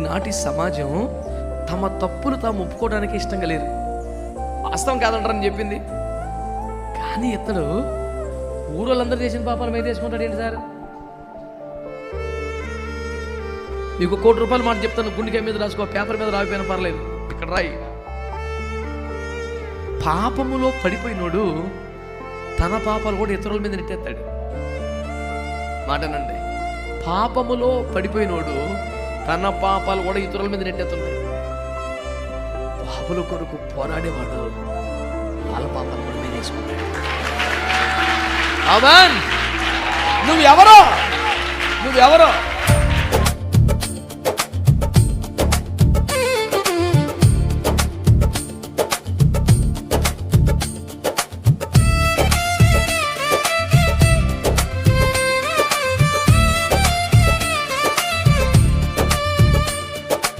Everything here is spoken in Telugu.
ఈనాటి సమాజం తమ తప్పులు తాము ఒప్పుకోవడానికి ఇష్టంగా లేరు. వాస్తవం కాదంటారని చెప్పింది. కానీ ఇతడు ఊరోళ్ళందరూ చేసిన పాపాలు మీద చేసుకుంటాడు ఏంటి సార్? నీకు కోటి రూపాయలు మాట చెప్తాను గుండెకాయ మీద రాసుకో పేపర్ మీద రాకపోయినా పర్లేదు. ఇక్కడ రాయి. పాపములో పడిపోయినోడు తన పాపాలు కూడా ఇతరుల మీద నెట్టేస్తాడు. మాటనండి. పాపములో పడిపోయినోడు తన పాపాలు కూడా ఇతరుల మీద నెట్టేస్తున్నాడు పాపల కొరకు పోరాడేవాడు వాళ్ళ పాపాలు కూడా మీద వేసుకుంటాడు. అవన్ నువ్వెవరో? నువ్వెవరో?